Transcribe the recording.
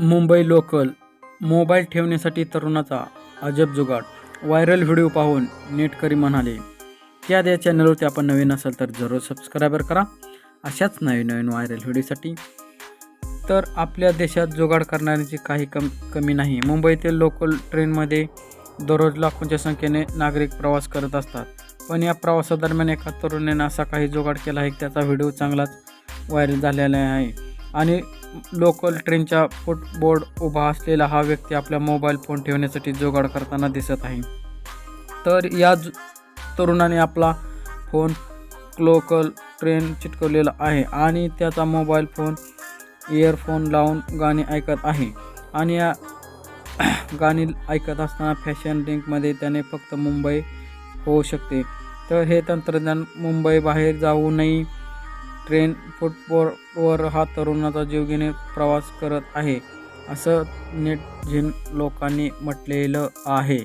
Mumbai local mobile ठेवण्यासाठी तरुणाचा अजब जुगाड. व्हायरल व्हिडिओ पाहून नेटकरी म्हणाले त्या द्या चॅनलवरती आपण नवीन असाल तर जरूर सबस्क्रायबर करा. अशाच नवीन नवीन व्हायरल व्हिडिओसाठी. तर आपल्या देशात जुगाड करणाऱ्यांची काही कम कमी नाही. मुंबईतील लोकल ट्रेनमध्ये दररोज लाखोंच्या संख्येने नागरिक प्रवास करत असतात. पण या प्रवासादरम्यान एका तरुणाने असा काही जुगाड केला आहे की त्याचा व्हिडिओ चांगलाच व्हायरल झालेला आहे. आणि लोकल ट्रेनच्या फुटबोर्ड उभा असलेला हा व्यक्ती आपला मोबाईल फोन ठेवण्यासाठी जुगाड करताना दिसत आहे. तर या तरुणाने आपला फोन लोकल ट्रेन चिटकवलेला आहे आणि त्याचा मोबाईल फोन इयरफोन लावून गाणी ऐकत आहे. आणि या गाणी ऐकत असताना फॅशन लिंकमध्ये त्याने फक्त मुंबई होऊ शकते. तर हे तंत्रज्ञान मुंबई बाहेर नये. ट्रेन फुटबोर्डवर हा तरुणाचा जीवघेणे प्रवास करत आहे असं नेटझिन लोकांनी म्हटलेलं आहे.